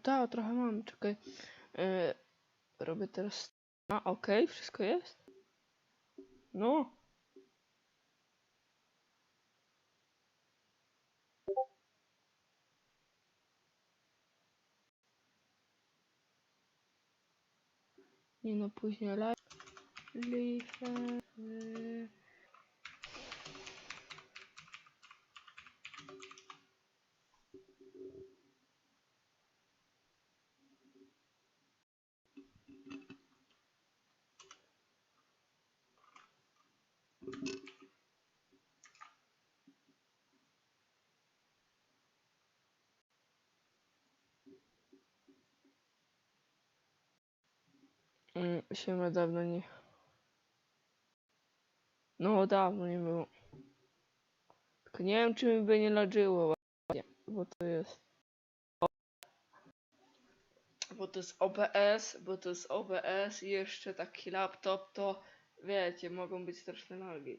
Tak, trochę mam, czekaj. Yy, robię teraz... A, okej, wszystko jest? No. Nie no, później live. Siema, dawno nie. No, dawno nie było. Tylko nie wiem, czy mi by nie ladziło właśnie, bo to jest... Bo to jest OBS, bo to jest OBS i jeszcze taki laptop, to wiecie, mogą być straszne lagi.